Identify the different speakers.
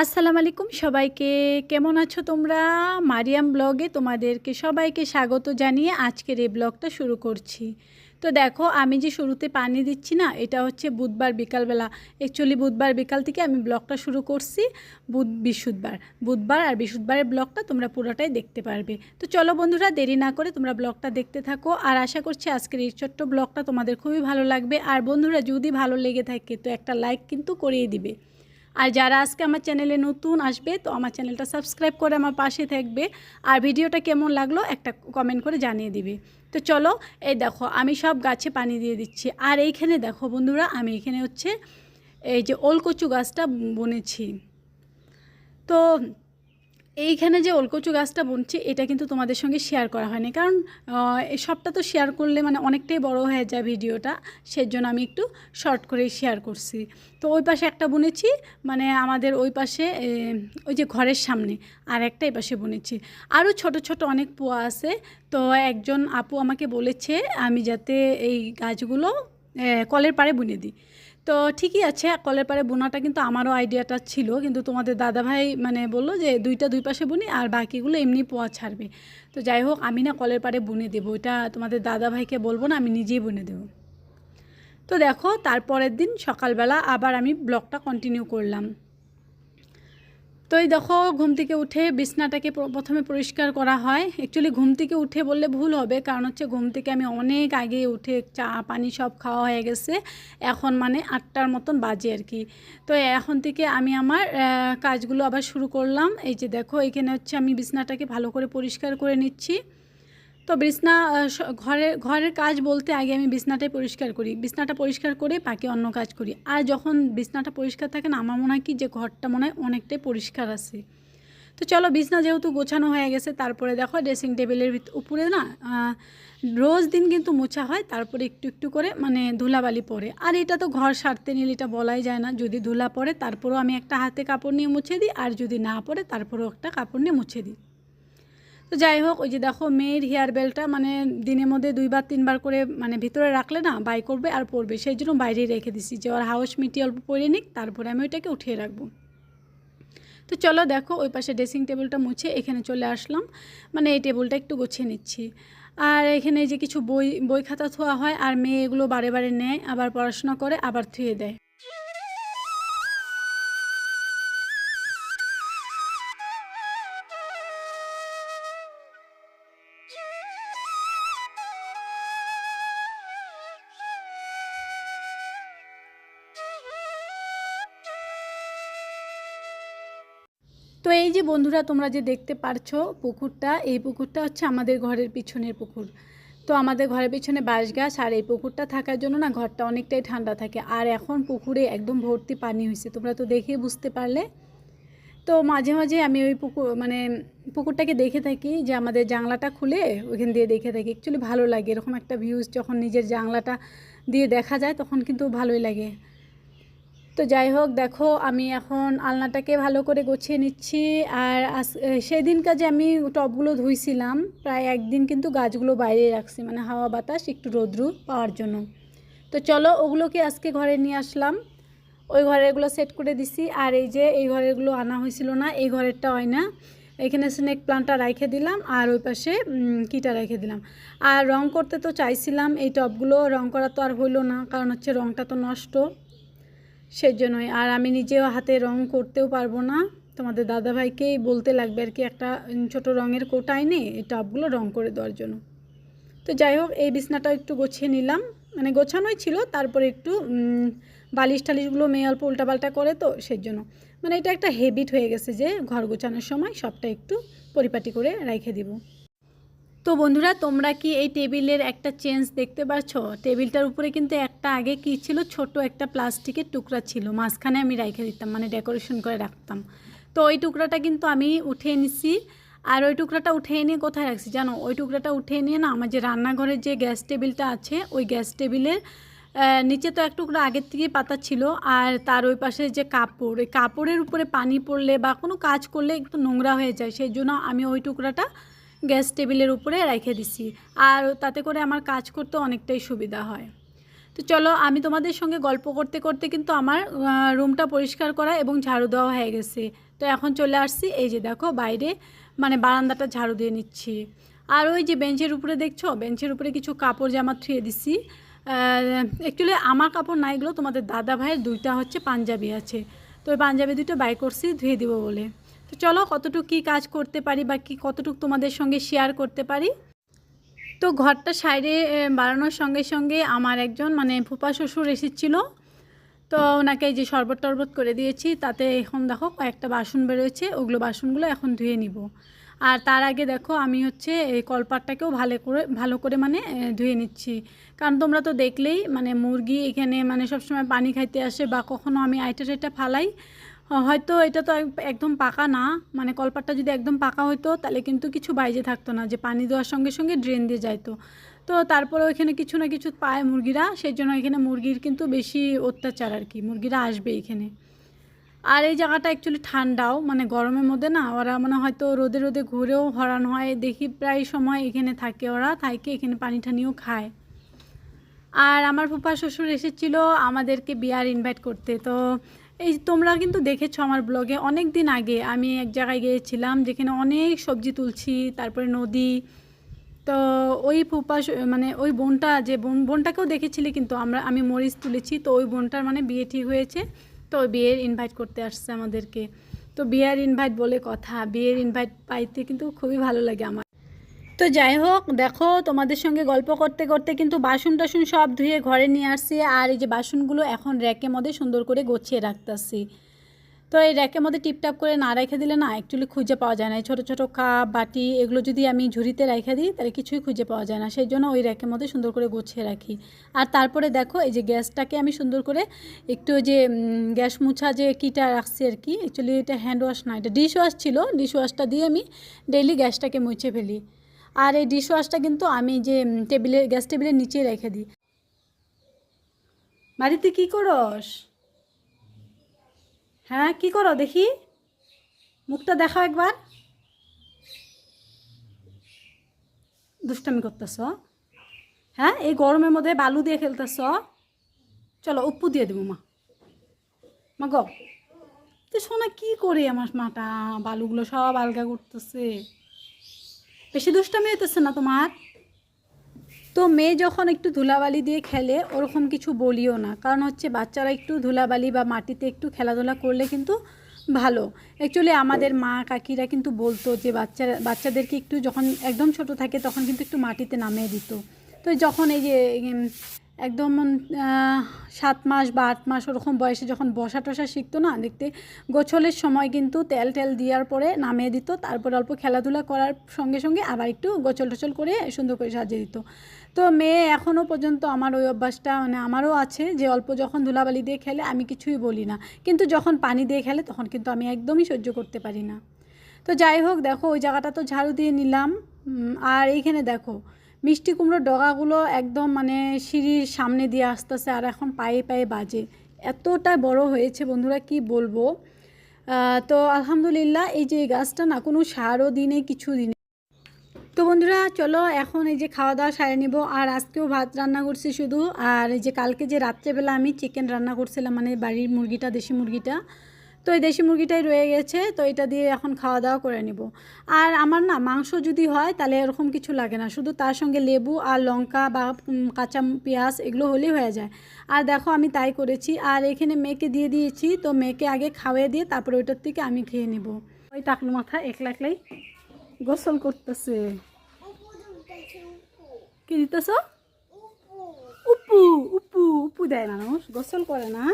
Speaker 1: আসসালামু আলাইকুম সবাইকে। কেমন আছো তোমরা? মারিয়াম ব্লগে তোমাদেরকে সবাইকে স্বাগত জানিয়ে আজকের এই ব্লগটা শুরু করছি। তো দেখো, আমি যে শুরুতে পানি দিচ্ছি না, এটা হচ্ছে বুধবার বিকালবেলা। অ্যাকচুয়ালি বুধবার বিকাল থেকে আমি ব্লগটা শুরু করছি, বুধ, বৃহস্পতিবার। বুধবার আর বৃহস্পতিবারের ব্লগটা তোমরা পুরোটাই দেখতে পারবে। তো চলো বন্ধুরা, দেরি না করে তোমরা ব্লগটা দেখতে থাকো। আর আশা করছি আজকের এই ছোট্ট ব্লগটা তোমাদের খুবই ভালো লাগবে। আর বন্ধুরা, যদি ভালো লেগে থাকে, তো একটা লাইক কিন্তু করিয়ে দিবে। আর যারা আজকে আমার চ্যানেলে নতুন আসবে, তো আমার চ্যানেলটা সাবস্ক্রাইব করে আমার পাশে থাকবে। আর ভিডিওটা কেমন লাগল একটা কমেন্ট করে জানিয়ে দিবে। তো চলো, এই দেখো, আমি সব গাছে পানি দিয়ে দিচ্ছি। আর এইখানে দেখো বন্ধুরা, আমি এখানে হচ্ছে এই যে ওলকচু গাছটা বনেছি। তো এইখানে যে ওলকচু গাছটা বুনছি, এটা কিন্তু তোমাদের সঙ্গে শেয়ার করা হয়নি। কারণ সবটা তো শেয়ার করলে মানে অনেকটাই বড় হয়ে যায় ভিডিওটা, সেজন্য আমি একটু শর্ট করে শেয়ার করছি। তো ওই পাশে একটা বুনেছি মানে আমাদের ওই পাশে ওই যে ঘরের সামনে, আর একটা এই পাশে বুনেছি। আরও ছোট ছোট অনেক পোয়া আছে, তো একজন আপু আমাকে বলেছে, আমি যাতে এই গাছগুলো কলের পাড়ে বুনে দিই। তো ঠিকই আছে কলের পারে বোনাটা কিন্তু আমারও আইডিয়াটা ছিল, কিন্তু তোমাদের দাদাভাই মানে বলল যে দুইটা দুই পাশে বুনি আর বাকিগুলো এমনি পোয়া ছাড়বে। তো যাই হোক, আমি না কলের পারে বুনে দেবো, ওইটা তোমাদের দাদাভাইকে বলব না, আমি নিজেই বুনে দেবো। তো দেখো, তারপরের দিন সকালবেলা আবার আমি ব্লগটা কন্টিনিউ করলাম। তো এই দেখো, ঘুম থেকে উঠে বিছনাটাকে প্রথমে পরিষ্কার করা হয়। অ্যাকচুয়ালি ঘুম থেকে উঠে বললে ভুল হবে, কারণ হচ্ছে ঘুম থেকে আমি অনেক আগে উঠে চা, পানি সব খাওয়া হয়ে গেছে। এখন মানে আটটার মতন বাজে আর কি। তো এখন থেকে আমি আমার কাজগুলো আবার শুরু করলাম। এই যে দেখো, এখানে হচ্ছে আমি বিছনাটাকে ভালো করে পরিষ্কার করে নিচ্ছি। তো বিছনা ঘরের ঘরের কাজ বলতে আগে আমি বিছনাটাই পরিষ্কার করি। বিছনাটা পরিষ্কার করে বাকি অন্য কাজ করি। আর যখন বিছনাটা পরিষ্কার থাকে না, আমার মনে হয় কি যে ঘরটা মনে হয় অনেকটাই পরিষ্কার আছে। তো চলো বিছনা যেহেতু গোছানো হয়ে গেছে, তারপরে দেখো ড্রেসিং টেবিলের উপরে না রোজ দিন কিন্তু মোছা হয়, তারপরে একটু একটু করে মানে ধুলাবালি পড়ে আর এটা তো ঘর সারতে নিলে এটা বলাই যায় না, যদি ধুলা পড়ে তারপরেও আমি একটা হাতে কাপড় নিয়ে মুছে দিই, আর যদি না পড়ে তারপরেও একটা কাপড় নিয়ে মুছে দিই। তো যাই হোক ওই যে দেখো মেয়ের হেয়ার বেলটা মানে দিনের মধ্যে দুইবার, তিনবার করে মানে ভিতরে রাখলে না বাই করবে আর পরবে। সেই জন্য বাইরেই রেখে দিছি। যে ওর হাউস মিটি অল্প পরে নিক, তারপরে আমি ওইটাকে উঠিয়ে রাখব। তো চলো দেখো, ওই পাশে ড্রেসিং টেবিলটা মুছে এখানে চলে আসলাম। মানে এই টেবিলটা একটু গুছিয়ে নিচ্ছি। আর এখানে যে কিছু বই বই খাতা থোয়া হয়, আর মেয়ে এগুলো বারে বারে নেয়, আবার পড়াশোনা করে, আবার থুয়ে দেয়। তো এই যে বন্ধুরা, তোমরা যে দেখতে পারছ পুকুরটা, এই পুকুরটা হচ্ছে আমাদের ঘরের পিছনের পুকুর। তো আমাদের ঘরের পিছনে বাঁশ গাছ, আর এই পুকুরটা থাকার জন্য না ঘরটা অনেকটাই ঠান্ডা থাকে। আর এখন পুকুরে একদম ভর্তি পানি হয়েছে তোমরা তো দেখে বুঝতে পারলে। তো মাঝে মাঝে আমি ওই পুকুর মানে পুকুরটাকে দেখে থাকি যে আমাদের জানলাটা খুলে ওইখান দিয়ে দেখে থাকি। অ্যাকচুয়ালি ভালো লাগে, এরকম একটা ভিউজ যখন নিজের জানলাটা দিয়ে দেখা যায়, তখন কিন্তু ভালোই লাগে। তো যাই হোক, দেখো আমি এখন আলনাটাকে ভালো করে গুছিয়ে নিচ্ছি। আর সেদিনকার যে আমি টবগুলো ধুইছিলাম, প্রায় একদিন কিন্তু গাছগুলো বাইরে রাখছি মানে হাওয়া বাতাস, একটু রোদ্রু পাওয়ার জন্য। তো চলো ওগুলোকে আজকে ঘরে নিয়ে আসলাম। ওই ঘরেরগুলো সেট করে দিছি। আর এই যে এই ঘরেরগুলো আনা হয়েছিল না, এই ঘরেরটা হয় না। এখানে স্নেক প্লান্টটা রেখে দিলাম, আর ওই পাশে কিটা রেখে দিলাম। আর রং করতে তো চাইছিলাম এই টবগুলো রং করা তো আর হইল না, কারণ হচ্ছে রংটা তো নষ্ট। সেই জন্যই আর আমি নিজেও হাতে রং করতেও পারব না। তোমাদের দাদাভাইকেই বলতে লাগবে আর কি, একটা ছোট রঙের কোটা এনে এই টবগুলো রং করে দেওয়ার জন্য। তো যাই হোক, এই বিছনাটা একটু গোছিয়ে নিলাম। মানে গোছানোই ছিল, তারপরে একটু বালিশ টালিশগুলো মেয়ে অল্প উল্টাপাল্টা করে তো সেই জন্য মানে এটা একটা হেবিট হয়ে গেছে যে ঘর গোছানোর সময় সবটা একটু পরিপাটি করে রেখে দিব। তো বন্ধুরা, তোমরা কি এই টেবিলের একটা চেঞ্জ দেখতে পাচ্ছ টেবিলটার উপরে কিন্তু একটা আগে কি ছিল? ছোট একটা প্লাস্টিকের টুকরা ছিল। মাঝখানে আমি রেখে দিতাম মানে ডেকোরেশন করে রাখতাম। তো ওই টুকরাটা কিন্তু আমি উঠিয়ে নিছি। আর ওই টুকরাটা উঠিয়ে নিয়ে কোথায় রাখছি জানো? ওই টুকরাটা উঠে নিয়ে না, আমার যে রান্নাঘরের যে গ্যাস টেবিলটা আছে, ওই গ্যাস টেবিলের নিচে তো এক টুকরা আগের থেকেই পাতা ছিল। আর তার ওই পাশে যে কাপড়, ওই কাপড়ের উপরে পানি পড়লে বা কোনো কাজ করলে একটু নোংরা হয়ে যায়। সেই জন্য আমি ওই টুকরাটা গ্যাস টেবিলের উপরে রেখে দিছি। আর তাতে করে আমার কাজ করতে অনেকটাই সুবিধা হয়। তো চলো, আমি তোমাদের সঙ্গে গল্প করতে করতে কিন্তু আমার রুমটা পরিষ্কার করা এবং ঝাড়ু দেওয়া হয়ে গেছে। তো এখন চলে আসছি, এই যে দেখো বাইরে মানে বারান্দাটা ঝাড়ু দিয়ে নিচ্ছি। আর ওই যে বেঞ্চের উপরে দেখছ? বেঞ্চের উপরে কিছু কাপড় জামা থুয়ে দিছি। অ্যাকচুয়ালি আমার কাপড় না এগুলো তোমাদের দাদা ভাইয়ের, দুইটা হচ্ছে পাঞ্জাবি আছে। তো ওই পাঞ্জাবি দুটো বাই করছি, ধুয়ে দিব বলে। তো চলো কতটুকু কী কাজ করতে পারি বা কী কতটুকু তোমাদের সঙ্গে শেয়ার করতে পারি। তো ঘরটা সাইডে বাড়ানোর সঙ্গে সঙ্গে আমার একজন মানে ফুপা শ্বশুর এসেছিল। তো ওনাকে এই যে শরবত টরবত করে দিয়েছি, তাতে এখন দেখো কয়েকটা বাসন বেরোয়েছে, ওগুলো বাসনগুলো এখন ধুয়ে নিব। আর তার আগে দেখো আমি হচ্ছে এই কলপাটটাকেও ভালো করে ভালো করে মানে ধুয়ে নিচ্ছি। কারণ তোমরা তো দেখলেই মানে মুরগি এখানে মানে সবসময় পানি খাইতে আসে বা কখনো আমি আইটা টাইটা ফালাই হয়তো এটা তো একদম পাকা না। মানে কলপাটটা যদি একদম পাকা হতো তাহলে কিন্তু কিছু বাইজে থাকতো না, যে পানি দেওয়ার সঙ্গে সঙ্গে ড্রেন দিয়ে যাইতো। তো তারপরে ওইখানে কিছু না কিছু পায় মুরগিরা, সেই জন্য এখানে মুরগির কিন্তু বেশি অত্যাচার আর কি, মুরগিরা আসবে এখানে। আর এই জায়গাটা অ্যাকচুয়ালি ঠান্ডাও মানে গরমের মধ্যে না, ওরা মানে হয়তো রোদে রোদে ঘুরেও হরান হয়, দেখি প্রায় সময় এখানে থাকে ওরা থাকে এখানে পানি টানিও খায়। আর আমার ফুপা শ্বশুর এসেছিল আমাদেরকে বিয়ার ইনভাইট করতে, তো এই তোমরা কিন্তু দেখেছ আমার ব্লগে অনেক দিন আগে আমি এক জায়গায় গিয়েছিলাম যেখানে অনেক সবজি তুলছি, তারপরে নদী, তো ওই ফুপা মানে ওই বোনটা যে বোন, বোনটাকেও দেখেছিলি কিন্তু আমরা, আমি মরিচ তুলেছি, তো ওই বোনটার মানে বিয়ে ঠিক হয়েছে, তো ওই বিয়ের ইনভাইট করতে আসছে আমাদেরকে, তো বিয়ের ইনভাইট বলে কথা, বিয়ের ইনভাইট পাইতে কিন্তু খুবই ভালো লাগে আমার। তো যাই হোক, দেখো তোমাদের সঙ্গে গল্প করতে করতে কিন্তু বাসন টাসন সব ধুয়ে ঘরে নিয়ে আসছি। আর এই যে বাসনগুলো এখন র্যাকের মধ্যে সুন্দর করে গোছিয়ে রাখতেছি। তো এই র্যাকের মধ্যে টিপটাপ করে না রেখে দিলে না অ্যাকচুয়ালি খুঁজে পাওয়া যায় না। এই ছোটো ছোটো কাপ বাটি এগুলো যদি আমি ঝুড়িতে রেখে দিই, তাহলে কিছুই খুঁজে পাওয়া যায় না। সেই জন্য ওই র্যাকের মধ্যে সুন্দর করে গুছিয়ে রাখি। আর তারপরে দেখো এই যে গ্যাসটাকে আমি সুন্দর করে একটু যে গ্যাস মুছা যে কিটা রাখছি আর কি অ্যাকচুয়ালি এটা হ্যান্ড ওয়াশ না, এটা ডিশ ওয়াশ ছিল। ডিশ ওয়াশটা দিয়ে আমি ডেইলি গ্যাসটাকে মুছে ফেলি। আর এই ডিশ ওয়াশটা কিন্তু আমি যে টেবিলে গ্যাস টেবিলের নিচে রেখে দিই। বাড়িতে কি করস? হ্যাঁ কি করো দেখি? মুখটা দেখাও একবার। দুষ্টামি করতেছ? হ্যাঁ এই গরমের মধ্যে বালু দিয়ে খেলতেছ? চলো, উপ্পু দিয়ে দেবো, মা। মা, গো। তো শোনা কি করে আমার মাটা? বালুগুলো সব আলগা করতেছে। বেশি দুষ্টামি হইতেছে না তোমার? তো মেয়ে যখন একটু ধুলাবালি দিয়ে খেলে, ওরকম কিছু বলিও না। কারণ হচ্ছে বাচ্চারা একটু ধুলাবালি বা মাটিতে একটু খেলাধুলা করলে কিন্তু ভালো। অ্যাকচুয়ালি আমাদের মা কাকিরা কিন্তু বলতো যে বাচ্চারা, বাচ্চাদেরকে একটু যখন একদম ছোট থাকে তখন কিন্তু একটু মাটিতে নামিয়ে দিত। তো যখন এই যে একদম সাত মাস বা আট মাস ওরকম বয়সে যখন বসা টসা শিখতো না, দেখতে গোছলের সময় কিন্তু তেল টেল দেওয়ার পরে নামিয়ে দিত, তারপর অল্প খেলাধুলা করার সঙ্গে সঙ্গে আবার একটু গোছল টোছল করে সুন্দর করে সাজিয়ে দিত। তো মেয়ে এখনও পর্যন্ত আমার ওই অভ্যাসটা মানে আমারও আছে যে অল্প যখন ধুলাবালি দিয়ে খেলে আমি কিছুই বলি না, কিন্তু যখন পানি দিয়ে খেলে তখন কিন্তু আমি একদমই সহ্য করতে পারি না। তো যাই হোক, দেখো ওই জায়গাটা তো ঝাড়ু দিয়ে নিলাম আর এইখানে দেখো মিষ্টি কুমড়োর ডগাগুলো একদম মানে সিঁড়ির সামনে দিয়ে আসতেছে আর এখন পায়ে পায়ে বাজে। এতটা বড় হয়েছে বন্ধুরা, কি বলব? তো আলহামদুলিল্লাহ এই যে গাছটা না, কোনো সারও দিনে, কিছু দিনে। তো বন্ধুরা, চলো এখন এই যে খাওয়া দাওয়া সারে নিব। আর আজকেও ভাত রান্না করছি শুধু। আর এই যে কালকে যে রাত্রেবেলা আমি চিকেন রান্না করছিলাম মানে বাড়ির মুরগিটা, দেশি মুরগিটা তো এই দেশি মুরগিটাই রয়ে গেছে তো এটা দিয়ে এখন খাওয়া দাওয়া করে নিব। আর আমার না মাংস যদি হয় তাহলে এরকম কিছু লাগে না শুধু তার সঙ্গে লেবু আর লঙ্কা বা কাঁচা পেঁয়াজ এগুলো হলেই হয়ে যায়। আর দেখো আমি তাই করেছি আর এখানে মেয়েকে দিয়ে দিয়েছি তো মেয়েকে আগে খাওয়াই দিয়ে তারপরে ওইটার থেকে আমি খেয়ে নেব। ওই টাকলু মাথা একলা একলাই গোসল করতেছে। কি দিতেছ? উপু উপু উপু দেয় না মানুষ গোসল করে না।